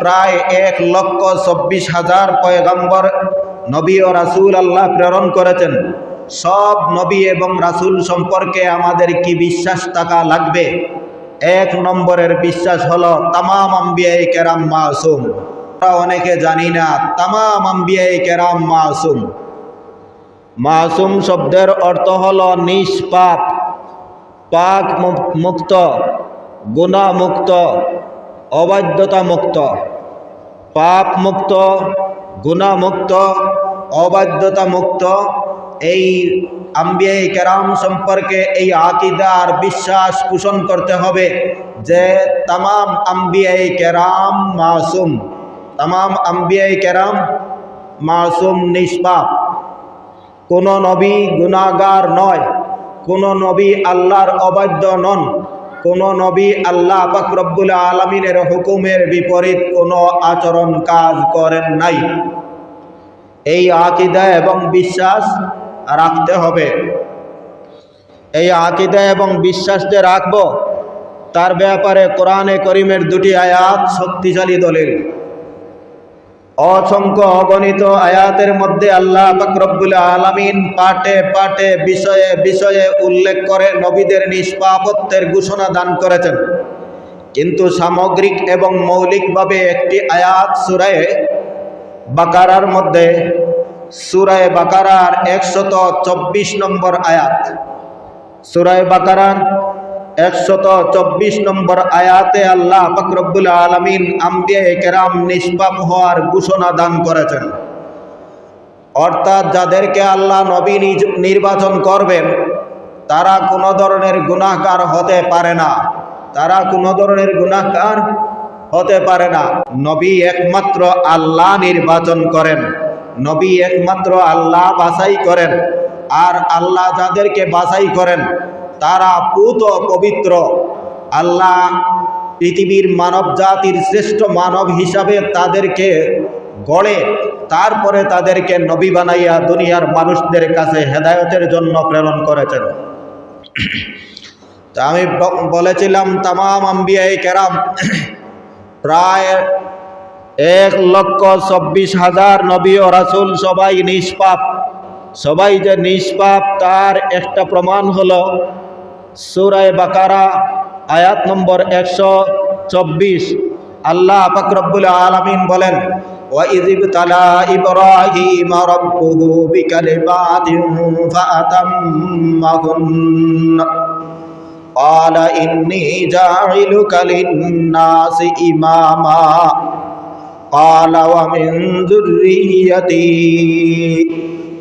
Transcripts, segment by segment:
প্রায় এক লক্ষ চব্বিশ হাজার পয়গম্বর নবী ও রাসুল আল্লাহ প্রেরণ করেছেন। সব নবী এবং রাসূল সম্পর্কে আমাদের কি বিশ্বাস থাকা লাগবে? এক নম্বরের বিশ্বাস হলো তামাম আম্বিয়াই কেরাম মাসুম। আমরা অনেকে জানি না, তামাম আম্বিয়াই কেরাম মাসুম। মাসুম শব্দের অর্থ হলো নিষ্পাপ, পাক মুক্ত গুণা মুক্ত অবাধ্যতা মুক্ত পাপ মুক্ত গুণা মুক্ত অবাধ্যতা মুক্ত এই আম্বিয়াই কেরাম সম্পর্কে এই আকিদা আর বিশ্বাস পোষণ করতে হবে যে তামাম আম্বিয়াই কেরাম মাসুম, তামাম আম্বিয়াই কেরাম মাসুম নিষ্পাপ। কোনো নবী গুনাগার নয়, কোনো নবী আল্লাহর অবাধ্য নন। কোনো নবী আল্লাহ পাকরব্বুল আলমিনের হুকুমের বিপরীত কোনো আচরণ কাজ করেন নাই। এই আকিদা এবং বিশ্বাস রাখতে হবে। এই আকিদা এবং বিশ্বাস যে রাখব, তার ব্যাপারে কোরআনে করিমের দুটি আয়াত শক্তিশালী দলিল। অসংখ্য অগণিত আয়াতের মধ্যে আল্লাহ বাকরবুল আলমিন পাটে পাটে বিষয়ে বিষয়ে উল্লেখ করে নবীদের নিষ্পাপত্যের ঘোষণা দান করেছেন। কিন্তু সামগ্রিক এবং মৌলিকভাবে একটি আয়াত সুরায় বাকারার মধ্যে সুরায় বাকারার একশত চব্বিশ নম্বর আয়াত। সুরায় বাকারার একশত চব্বিশ নম্বর আয়াতে আল্লাহ ফকরবুল আলমিন আম্বিয়া কেরাম নিষ্পাপ হওয়ার ঘোষণা দান করেছেন। অর্থাৎ যাদেরকে আল্লাহ নবী নির্বাচন করবেন, তারা কোনো ধরনের গুনাহগার হতে পারে না। তারা কোনো ধরনের গুনাহগার হতে পারে না। নবী একমাত্র আল্লাহ নির্বাচন করেন। নবী একমাত্র আল্লাহ বাছাই করেন। আর আল্লাহ যাদেরকে বাছাই করেন তারা পুত পবিত্র। আল্লাহ পৃথিবীর মানব জাতির শ্রেষ্ঠ মানব হিসাবে তাদেরকে গড়ে, তারপরে তাদেরকে নবী বানাইয়া দুনিয়ার মানুষদের কাছে হেদায়তের জন্য প্রেরণ করেছেন। তা আমি বলেছিলাম তামাম আম্বিয়াই কেরাম, প্রায় এক লক্ষ চব্বিশ হাজার নবী ও রাসুল সবাই নিষ্পাপ। সবাই যে নিষ্পাপ, তার একটা প্রমাণ হলো সুরায় বাকারা আয়াত নম্বর একশো চব্বিশ আল্লাহ ফাকরবুল আলমিন বলেন وَإِذِ ابْتَلَى إِبْرَاهِيمَ رَبُّهُ بِكَلِمَاتٍ فَأَتَمَّهُنَّ قال إني جاعلك للناس إماما قال ومن ذريتي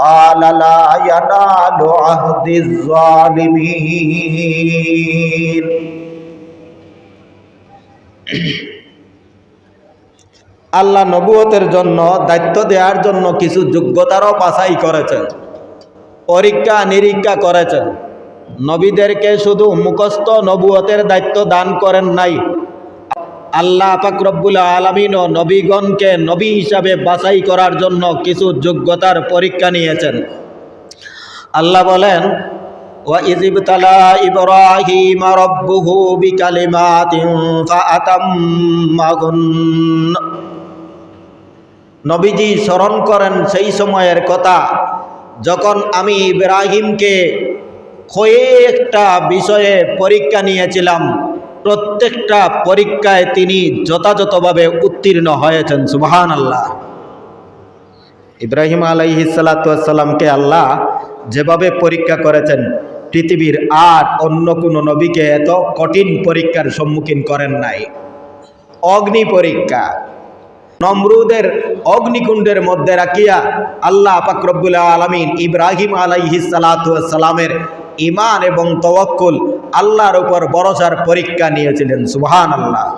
قال لا ينال عهد الظالمين আল্লাহ নবুয়তের জন্য দায়িত্ব দেওয়ার জন্য কিছু যোগ্যতারও বাছাই করেছেন পরীক্ষা নিরীক্ষা করেছেন নবীদেরকে শুধু মুখস্থ নবুয়তের দায়িত্ব দান করেন নাই আল্লাহ পাকরব্বুল আলমিন ও নবীগণকে নবী হিসাবে বাছাই করার জন্য কিছু যোগ্যতার পরীক্ষা নিয়েছেন। আল্লাহ বলেন ওয়াইজিবতালা ইব্রাহিম রব্বুহু বিকালিমাতিন ফাআতাম্মাহুন। নবীজি স্মরণ করেন সেই সময়ের কথা, যখন আমি ইব্রাহিমকে কয়েকটা বিষয়ে পরীক্ষা নিয়েছিলাম। প্রত্যেকটা পরীক্ষায় তিনি যথাযথভাবে উত্তীর্ণ হয়েছেন সুবহান আল্লাহ ইব্রাহিম আলাইহিসালাতামকে আল্লাহ যেভাবে পরীক্ষা করেছেন, পৃথিবীর আর অন্য কোনো নবীকে এত কঠিন পরীক্ষার সম্মুখীন করেন নাই। অগ্নি পরীক্ষা। নমরুদের অগ্নিকুণ্ডের মধ্যে রাখিয়া আল্লাহ পাকরবুল আলমিন ইব্রাহিম আলাইহি সালামের ইমান এবং তওয়াক্কুল আল্লাহর উপর ভরসার পরীক্ষা নিয়েছিলেন সুবহান আল্লাহ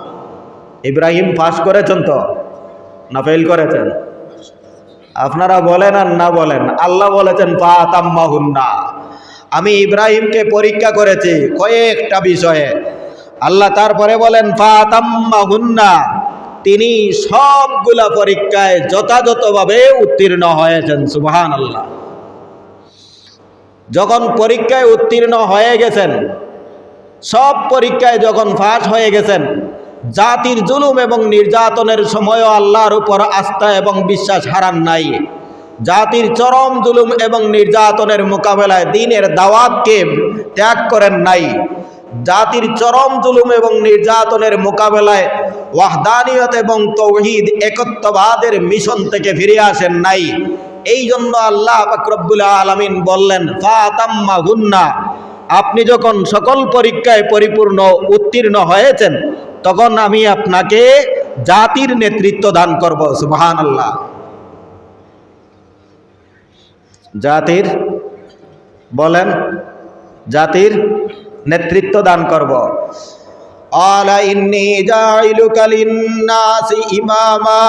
ইব্রাহিম পাস করেছেন তো? না ফেল করেছেন? আপনারা বলেন আর না বলেন। আল্লাহ বলেছেন, ফাতাম্মাহুন্না। আমি ইব্রাহিমকে পরীক্ষা করেছি কয়েকটা বিষয়ে। আল্লাহ তারপরে বলেন, ফাতাম্মাহুন্না। তিনি সবগুলা পরীক্ষায় যথাযথভাবে উত্তীর্ণ হয়েছেন সুবহান আল্লাহ যখন পরীক্ষায় উত্তীর্ণ হয়ে গেছেন, সব পরীক্ষায় যখন ফাঁস হয়ে গেছেন, জাতির জুলুম এবং নির্যাতনের সময়ও আল্লাহর উপর আস্থা এবং বিশ্বাস হারান নাই। জাতির চরম জুলুম এবং নির্যাতনের মোকাবেলায় দিনের দাওয়াতকে ত্যাগ করেন নাই। জাতির চরম জুলুম এবং নির্যাতনের মোকাবেলায় ওয়াহদানিয়ত এবং তৌহিদ একত্ববাদের মিশন থেকে ফিরে আসেন নাই। এই জন্য আল্লাহ ফাকরবুল আলমিন বললেন, ফাতাম্মা গুন্না। আপনি যখন সকল পরীক্ষায় পরিপূর্ণ, উত্তীর্ণ হয়েছেন, তখন আমি আপনাকে জাতির নেতৃত্ব দান করব সুবহান আল্লাহ জাতির, বলেন, জাতির নেতৃত্ব দান করব। আলা ইন্নি জাইলুকা লিন্নাসি ইমামা।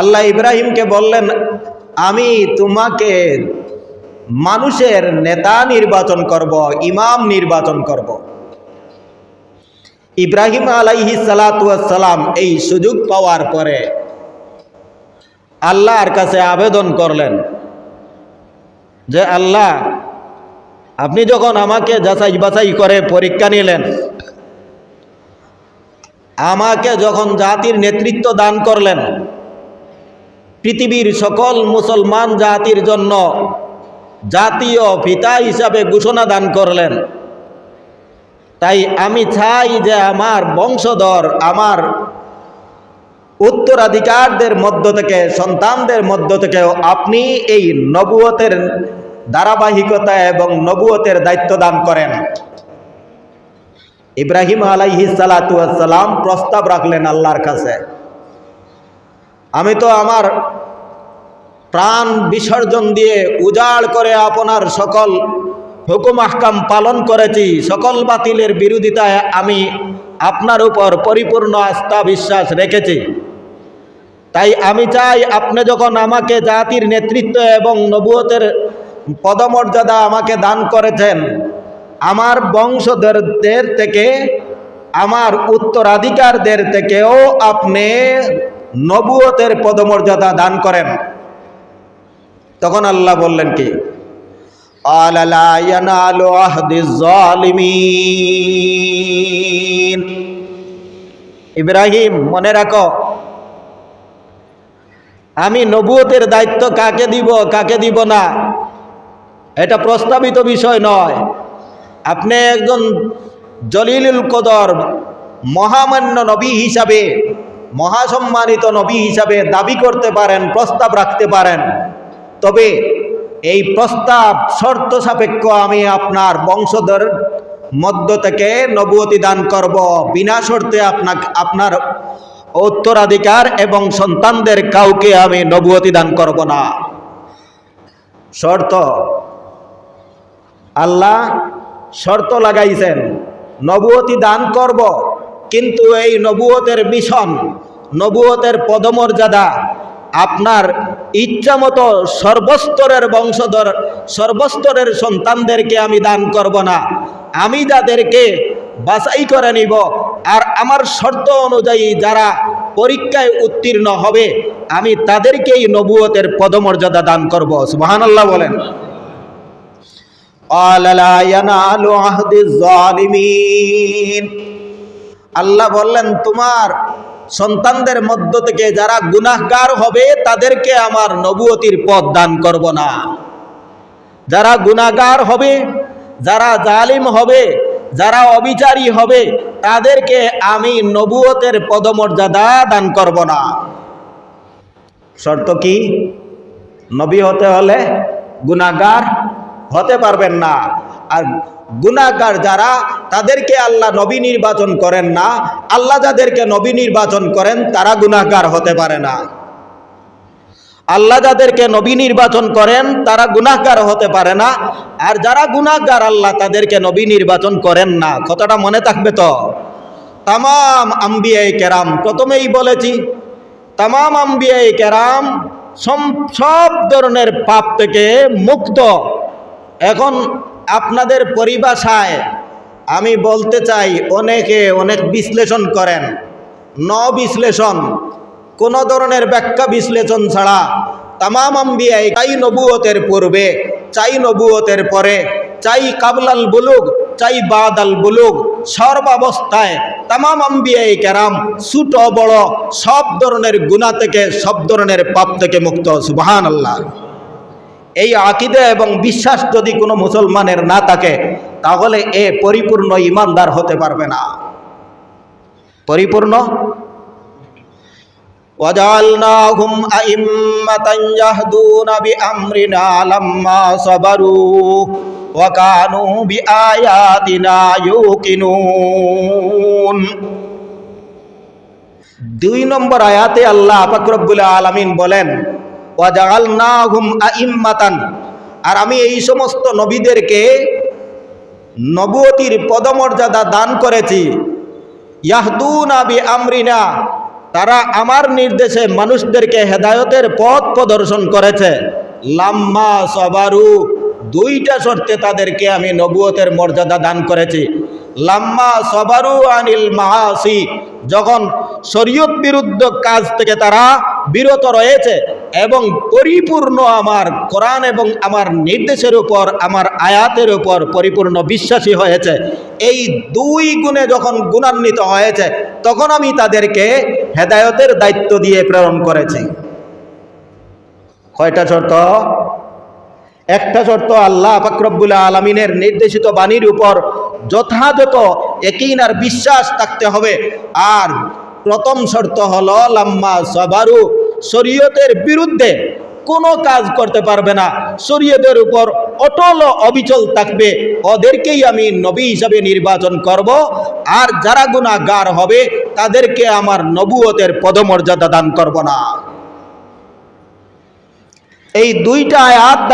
আল্লাহ ইব্রাহিমকে বললেন, আমি তোমাকে মানুষের নেতা নির্বাচন করব, ইমাম নির্বাচন করব। ইব্রাহিম আলাইহি সালাম এই সুযোগ পাওয়ার পরে আল্লাহর কাছে আবেদন করলেন যে, আল্লাহ, আপনি যখন আমাকে যাচাই বাছাই করে পরীক্ষা নিলেন, আমাকে যখন জাতির নেতৃত্ব দান করলেন পৃথিবীর সকল মুসলমান জাতির জন্য জাতীয় পিতা হিসাবে ঘোষণা দান করলেন। তাই আমি চাই যে আমার বংশধর, আমার উত্তরাধিকারদের মধ্য থেকে, সন্তানদের মধ্য থেকে আপনি এই নবুয়তের ধারাবাহিকতা এবং নবুয়তের দায়িত্ব দান করেন। ইব্রাহিম আলাইহি প্রস্তাব রাখলেন আল্লাহর কাছে। আমি তো আমার প্রাণ বিসর্জন দিয়ে উজাড় করে আপনার সকল হুকুম আহকাম পালন করেছি। সকল বাতিলের বিরোধিতায় আমি আপনার উপর পরিপূর্ণ আস্থা বিশ্বাস রেখেছি। তাই আমি চাই আপনি যখন আমাকে জাতির নেতৃত্ব এবং নবুয়তের পদমর্যাদা আমাকে দান করেছেন, আমার বংশধরদের থেকে, আমার উত্তরাধিকারদের থেকেও আপনি নবুয়তের পদমর্যাদা দান করেন। তখন আল্লাহ বললেন কি? ইব্রাহিম, মনে রাখো, আমি নবুয়তের দায়িত্ব কাকে দিব কাকে দিব না, এটা প্রস্তাবিত বিষয় নয়। আপনি একজন জলিলুল কদর, মহামান্য নবী হিসাবে মহাসম্মানিত নবী হিসাবে দাবি করতে পারেন, প্রস্তাব রাখতে পারেন। তবে এই প্রস্তাব শর্ত সাপেক্ষ আমি আপনার বংশধর মধ্য থেকে নবুয়তি দান করব। বিনা শর্তে আপনাকে আপনার উত্তরাধিকার এবং সন্তানদের কাউকে আমি নবুয়তি দান করব না। শর্ত, আল্লাহ শর্ত লাগাইছেন, নবুয়তি দান করব। কিন্তু এই নবুয়তের মিশন নবুয়তের পদমর্যাদা আপনার ইচ্ছা মতো সর্বস্তরের বংশধর, সর্বস্তরের সন্তানদেরকে আমি দান করব না। আমি যাদেরকে বাছাই করে নিব, আর আমার শর্ত অনুযায়ী যারা পরীক্ষায় উত্তীর্ণ হবে, আমি তাদেরকেই নবুয়তের পদমর্যাদা দান করব। সুবাহান আল্লাহ বলেন আল্লাহ বললেন, তোমার সন্তানদের মধ্য থেকে যারা গুনাহগার হবে, তাদেরকে আমার নবুয়তির পদ দান করব না। যারা গুনাহগার হবে, যারা জালিম হবে, যারা অবিচারী হবে, তাদেরকে আমি নবুয়তের পদমর্যাদা দান করব না। শর্ত কি? নবী হতে হলে গুনাহগার হতে পারবেন না। আর গুণাগার যারা, তাদেরকে আল্লাহ নবী নির্বাচন করেন না। আল্লাহ যাদেরকে নবী নির্বাচন করেন, তারা গুণাগার হতে পারে না। আল্লাহ যাদেরকে নবী নির্বাচন করেন, তারা গুনাহগার হতে পারে না। আর যারা গুনাহগার, আল্লাহ তাদেরকে নবী নির্বাচন করেন না। কথাটা মনে থাকবে তো? তাম আম্বিয়াই কেরাম, প্রথমেই বলেছি তাম আম্বিয়াই কেরাম সব ধরনের পাপ থেকে মুক্ত। এখন আপনাদের পরিভাষায় আমি বলতে চাই, অনেকে অনেক বিশ্লেষণ করেন। ন বিশ্লেষণ কোনো ধরনের ব্যাখ্যা বিশ্লেষণ ছাড়া তামাম আম্বিয়াই চাই নবুয়তের পূর্বে, চাই নবুয়তের পরে, চাই কাবলাল বুলুক চাই বাদাল বুলুক সর্বাবস্থায় তামাম আম্বিয়াই কেরাম, ছোট, বড়, সব ধরনের গুণা থেকে, সব ধরনের পাপ থেকে মুক্ত। সুবহান আল্লাহ এই আকিদা এবং বিশ্বাস যদি কোনো মুসলমানের না থাকে তাহলে এ পরিপূর্ণ ইমানদার হতে পারবে না পরিপূর্ণ وجعلناهم أئمة يهدون بأمرنا لما صبروا وكانوا بآياتنا يوقنون দুই নম্বর আয়াতে আল্লাহ পাকরবুল আলমিন বলেন আর আমি এই সমস্ত নবীদেরকে নবতির পদমর্যাদা দান করেছি। আমরিনা তারা আমার নির্দেশে মানুষদেরকে হেদায়তের পথ প্রদর্শন করেছে। লাম্মা সবারু। দুইটা শর্তে তাদেরকে আমি নবুয়তের মর্যাদা দান করেছি। লাম্মা সবারু আনিল মাহাসি যখন শরীয়ত বিরুদ্ধ কাজ থেকে তারা বিরত রয়েছে এবং পরিপূর্ণ আমার কোরআন এবং আমার নির্দেশের উপর, আমার আয়াতের উপর পরিপূর্ণ বিশ্বাসী হয়েছে। এই দুই গুণে যখন গুণান্বিত হয়েছে, তখন আমি তাদেরকে হেদায়তের দায়িত্ব দিয়ে প্রেরণ করেছি। কয়টা শর্ত? একটা শর্ত, আল্লাহ ফাকরবুল আলমিনের নির্দেশিত বাণীর উপর যথাযথ একিন আর বিশ্বাস থাকতে হবে। আর প্রথম শর্ত হল, লাম্মা সবারু শরীয়তের বিরুদ্ধে কোনো কাজ করতে পারবে না। শরীয়তের উপর অটল অবিচল থাকবে। ওদেরকেই আমি নবী হিসাবে নির্বাচন করব। আর যারা গুণাগার হবে, তাদেরকে আমার নবুয়তের পদমর্যাদা দান করব না। এই দুইটা আয়াত